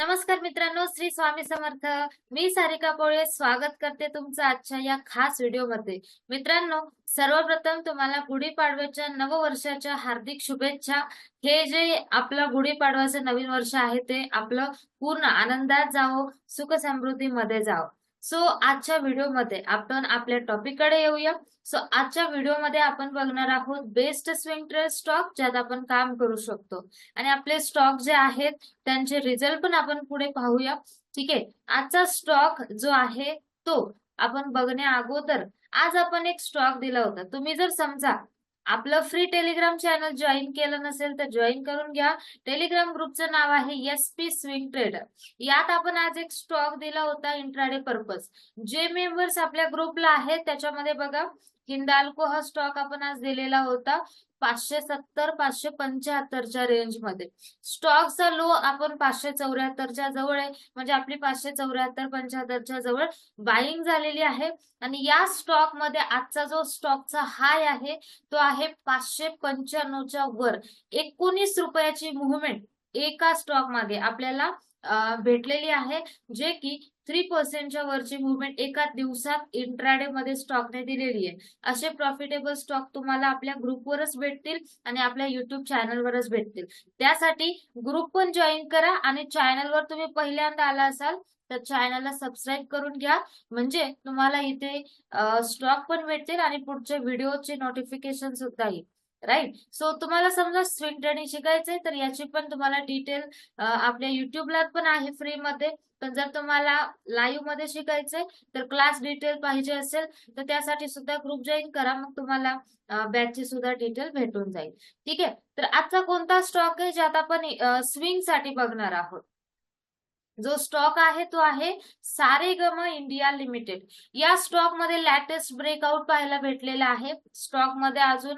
नमस्कार मित्रांनो श्री स्वामी समर्थ. मी सारिका पोळे स्वागत करते तुमचं आजच्या या खास व्हिडिओमध्ये. मित्रांनो सर्वप्रथम तुम्हाला गुढीपाडव्याच्या नववर्षाच्या हार्दिक शुभेच्छा. हे जे आपलं गुढीपाडव्याचं नवीन वर्ष आहे ते आपलं पूर्ण आनंदात जावं सुख समृद्धीमध्ये जावं. सो आजच्या व्हिडिओमध्ये आपण आपल्या टॉपिककडे येऊया. सो आजच्या व्हिडिओमध्ये आपण बघणार आहोत बेस्ट स्विंग ट्रेड स्टॉक ज्यात आपण काम करू शकतो. आणि आपले स्टॉक जे आहेत त्यांचे रिझल्ट पण आपण पुढे पाहूया. ठीक आहे? आजचा स्टॉक जो आहे तो आपण बघण्या अगोदर आज आपण एक स्टॉक दिला होता. तुम्ही जर समजा आपलं फ्री टेलिग्राम चॅनल जॉईन केलं नसेल तर जॉईन करून घ्या. टेलिग्राम ग्रुपचं नाव आहे एस पी स्विंग ट्रेडर यात आपण आज एक स्टॉक दिला होता इंट्राडे पर्पज जे मेंबर्स आपल्या ग्रुपला आहेत त्याच्यामध्ये बघा हिंडाल्को हा स्टॉक आपण आज दिलेला होता पाचशे सत्तर पाचशे पंच्याहत्तरच्या रेंजमध्ये स्टॉकचा लो आपण पाचशे चौऱ्याहत्तरच्या जवळ आहे. म्हणजे आपली पाचशे चौऱ्याहत्तर पंच्याहत्तरच्या जवळ बाईंग झालेली आहे. आणि या स्टॉकमध्ये आजचा जो स्टॉकचा हाय आहे तो आहे पाचशे पंच्याण्णवच्या वर. एकोणीस रुपयाची मुवमेंट एका स्टॉकमध्ये आपल्याला भेटलेली आहे जे की थ्री पर्सेंटच्या वरची मुवमेंट एका दिवसात इंट्राडे मध्ये स्टॉकने दिलेली आहे. असे प्रॉफिटेबल स्टॉक तुम्हाला आपल्या ग्रुपवरच भेटतील आणि आपल्या युट्यूब चॅनलवरच भेटतील. त्यासाठी ग्रुप पण जॉईन करा आणि चॅनलवर तुम्ही पहिल्यांदा आला असाल तर चॅनलला सबस्क्राईब करून घ्या. म्हणजे तुम्हाला इथे स्टॉक पण भेटतील आणि पुढच्या व्हिडिओचे नोटिफिकेशन सुद्धा येईल. राईट सो तुम्हाला समजा स्विंग ट्रेडिंग शिकायचंय तर याची पण तुम्हाला डिटेल आपल्या युट्यूबला पण आहे फ्री मध्ये. पण जर तुम्हाला लाईव्हमध्ये शिकायचंय तर क्लास डिटेल पाहिजे असेल तर त्यासाठी सुद्धा ग्रुप जॉईन करा. मग तुम्हाला बॅचची सुद्धा डिटेल भेटून जाईल. ठीक आहे? तर आजचा कोणता स्टॉक आहे ज्यात आपण स्विंगसाठी बघणार आहोत? जो स्टॉक आहे तो आहे सारेगम इंडिया लिमिटेड. या स्टॉकमध्ये लॅटेस्ट ब्रेकआउट पाहायला भेटलेला आहे. स्टॉकमध्ये अजून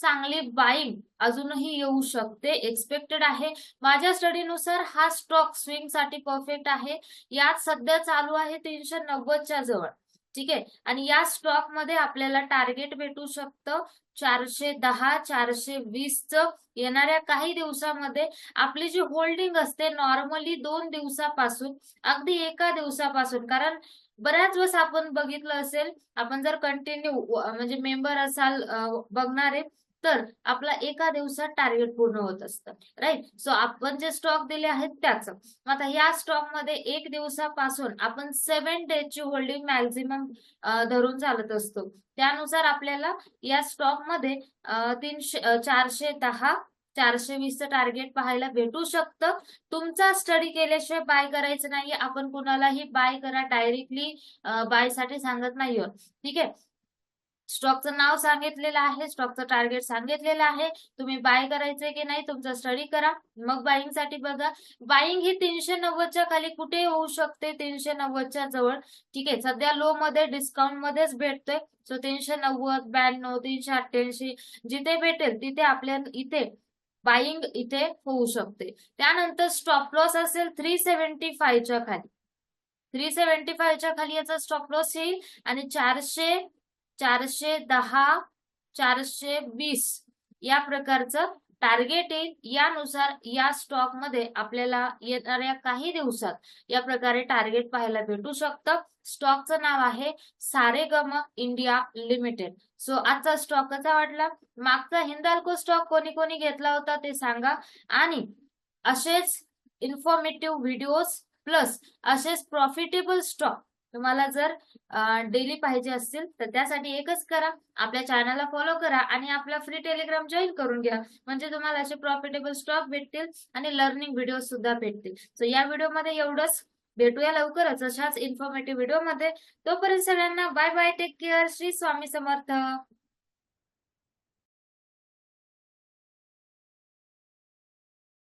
चांगली बाईंग अजूनही येऊ शकते. एक्सपेक्टेड आहे. माझ्या स्टडीनुसार हा स्टॉक स्विंगसाठी परफेक्ट आहे. यात सध्या चालू आहे तीनशे नव्वदच्या जवळ. ठीक आहे? आणि या स्टॉकमध्ये आपल्याला टार्गेट भेटू शकतं. चारशे दहा चारशे वीसचं येणाऱ्या काही दिवसामध्ये. आपली जी होल्डिंग असते नॉर्मली दोन दिवसापासून अगदी एका दिवसापासून. कारण बऱ्याच वेळेस आपण बघितलं असेल आपण जर कंटिन्यू म्हणजे मेंबर असाल बघणारे तर आपला एका दिवसात टार्गेट पूर्ण होत असतं राईट सो आपण जे स्टॉक दिले आहेत त्याच. आता या स्टॉकमध्ये एक दिवसापासून आपण सेव्हन डेजची होल्डिंग मॅक्झिमम धरून चालत असतो. त्यानुसार आपल्याला या स्टॉकमध्ये तीनशे चारशे दहा चारशे वीसचं टार्गेट पाहायला भेटू शकतं. तुमचा स्टडी केल्याशिवाय बाय करायचं नाही आपण कुणालाही बाय करा डायरेक्टली बायसाठी सांगत नाही ठीक? आहे स्टॉकचं नाव सांगितलेलं आहे स्टॉकचं टार्गेट सांगितलेलं आहे. तुम्ही बाय करायचंय की नाही तुमचा स्टडी करा. मग बाईंगसाठी बघा. बाईंग ही तीनशे नव्वदच्या खाली कुठे होऊ शकते तीनशे नव्वदच्या जवळ. ठीक आहे सध्या लो मध्ये डिस्काउंट मध्येच भेटतोय. सो तीनशे नव्वद ब्याण्णव तीनशे अठ्ठ्याऐंशी जिथे भेटेल तिथे आपल्या इथे बाईंग इथे होऊ शकते. त्यानंतर स्टॉप लॉस असेल थ्री सेव्हन्टी फायच्या खाली. थ्री सेव्हन्टी फायच्या खाली याचा स्टॉप लॉस येईल आणि चारशे चारशे दहा चारशे वीस या प्रकारचं टार्गेट येईल. यानुसार या स्टॉकमध्ये आपल्याला येणाऱ्या काही दिवसात या प्रकारे टार्गेट पाहायला भेटू शकतं. स्टॉकचं नाव आहे सारेगम इंडिया लिमिटेड. सो आजचा स्टॉक कसा वाटला? मागचा हिंदाल्को स्टॉक कोणी कोणी घेतला होता ते सांगा. आणि असेच इन्फॉर्मेटिव्ह व्हिडिओज प्लस असेच प्रॉफिटेबल स्टॉक तुम्हाला जर डेली पाहिजे असतील तर त्यासाठी एकच करा. आपल्या चॅनलला फॉलो करा आणि आपला फ्री टेलिग्राम जॉईन करून घ्या. म्हणजे तुम्हाला असे प्रॉफिटेबल स्टॉक भेटतील आणि लर्निंग व्हिडिओ सुद्धा भेटतील. सो या व्हिडिओमध्ये एवढंच. भेटूया लवकरच अशाच इन्फॉर्मेटिव्ह व्हिडिओमध्ये तोपर्यंत सगळ्यांना bye bye take care Shri Swami Samarth.